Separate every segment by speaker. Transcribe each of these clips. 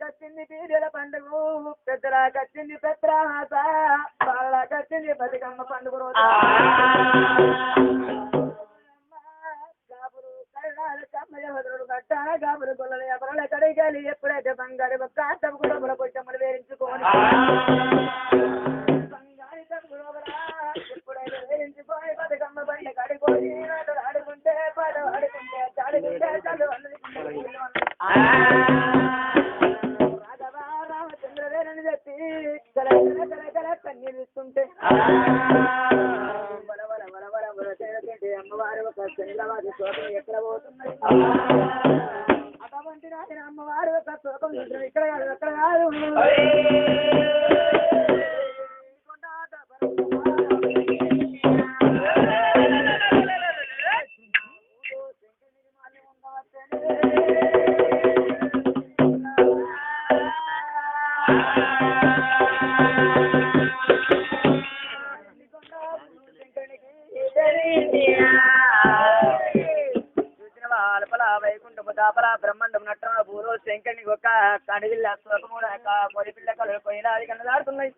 Speaker 1: కచ్చింది పీరియల పండుగ పెద్దలా కచ్చింది పెత్రాస బాల కచ్చింది బతికమ్మ పండుగ రోజు. గాబురు గొల్లలు ఎవరల కడిగాలి ఎప్పుడైతే బంగారు ఒక్క తమకు లోపల పొట్టమ్మలు వేరించుకోని. బంగారు తమకు ఎప్పుడైతే వేరించుకోని బతుకమ్మ బండి కడిపోయి రామచంద్రవేరని చెప్పి గల గల గల కన్నీళ్ళు ఇస్తుంటే వల వల వల వల వల తేనెతోటి అమ్మవారు ఒక శనిలవాది శోకం ఎక్కడ పోతున్నది అటువంటి నాయన అమ్మవారు ఒక శోకం ఇక్కడ కాదు అక్కడ కాదు శంకరుని ఒక స్వకముడ పొడి పిల్ల పోయిన అది కన్ను దాడుతున్నాయి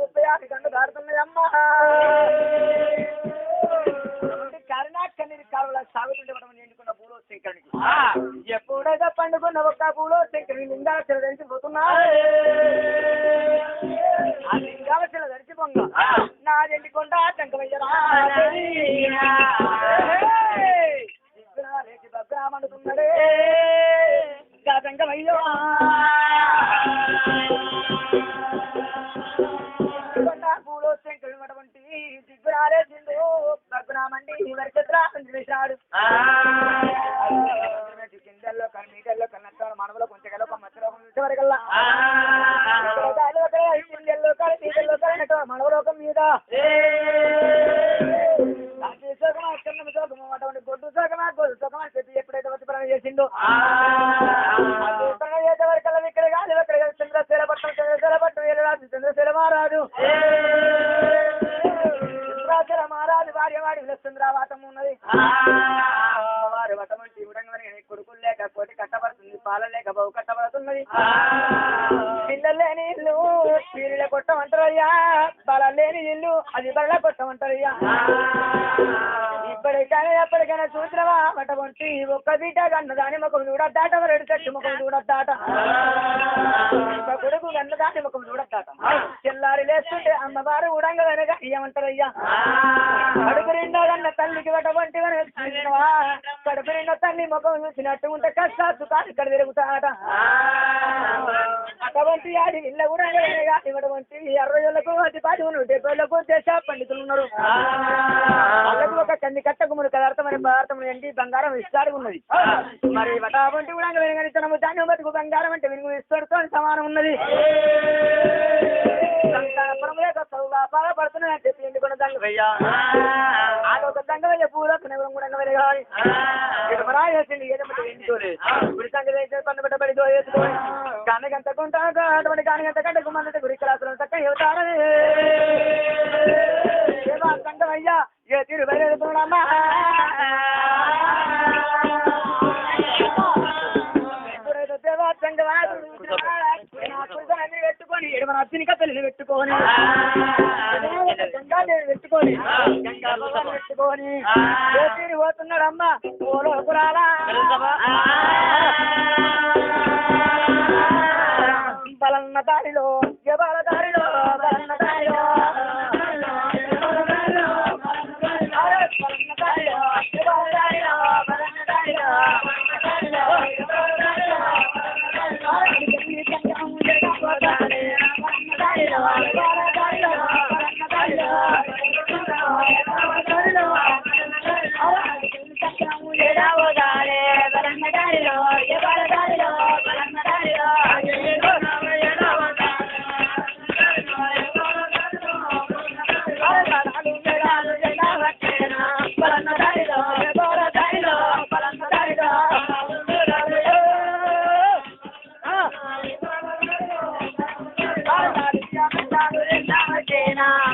Speaker 1: ముప్పై ఆరు కన్ను దాడుతున్నాయి అమ్మా. కరుణాకన్నీరు కాలువల సాగుతుంటే మనం నిండుకున్న భూలో శంకరునికి ఎప్పుడైతే పండుకున్న ఒక్క భూలో శంకరుని లింగాల చెల ధరించిపోతున్నా? ఆ. లింగాల చెల ధరించిపోంగ నాదెంటి కొండ టంకమయ్యరా సింధు భగ్నామండి వరకత్రా వేశాడు కిందల్లో కానీ మీటల్లో కన్నట్టు మనవలో కొంచెం ఒక మధ్యలో వరకల్లా కిందల్లో కానీ మీటల్లో కానీ మనవలోకం మీద. గొడ్డు సోకమా గొడ్డు చెప్పి ఎప్పుడైతే వచ్చి పని చేసిందో బలలేని లేని ఇల్లు పీరిల కొట్టమంటారయ్యా అంటారయ్యా. బలలేని ఇల్లు అది బల కొట్టమంటారయ్యా ఇప్పటికైనా ఎప్పటికైనా చూసినవా? అటువంటి ఒక్క బీట కన్న దాని ముఖం చూడద్దాట రెండు చెట్టు ముఖం చూడద్దాట. కొడుకు కన్న దాని ముఖం చూడద్దాట. చిల్లారి లేస్తుంటే అమ్మవారు ఉడంగ వెనక ఏమంటారయ్యా కడుపు నిండా కన్న తల్లికి అటువంటి చూసినవా? కడుపు నిండా తల్లి ముఖం చూసినట్టు ఉంటే కష్టాలు కాదు ఇక్కడ తిరుగుతాట. అటువంటి ఆడి ఇళ్ళ కూడా ఇటువంటి అరవైలకు అతి పాటి ఉన్నారు డెబ్బైలకు దేశ పండితులు ఉన్నారు. వాళ్ళకు ఒక కంది కట్టకు మురు కదార్థమైన పదార్థం ఏంటి? బంగారం ఇస్తాడు ఉన్నది. మరి వటావంటి కూడా వెనగనితనము ధాన్యం బతుకు బంగారం అంటే వెనుక ఇస్తాడుతో సమానం ఉన్నది. అని చెప్పి ఎందుకున్న దంగవయ్యా ఆడొక దంగవయ్య పూలో కనగరం కూడా మరా చేసింది ఏదమ్మటి ఎండుకోలే గుడి సంగతి కొంటా అటువంటి గురి క్లాసులు చక్క చెబుతారని ఏమో దంగవయ్యా పెట్టుకొని ఎడమ అత్తిని కథలు పెట్టుకొని పెట్టుకొని గంగా పెట్టుకొని జ్యోతిని పోతున్నాడమ్మా అమ్మ ఓలో బలన్న దారిలో జబాల
Speaker 2: దారి na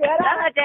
Speaker 2: ¿Cómo?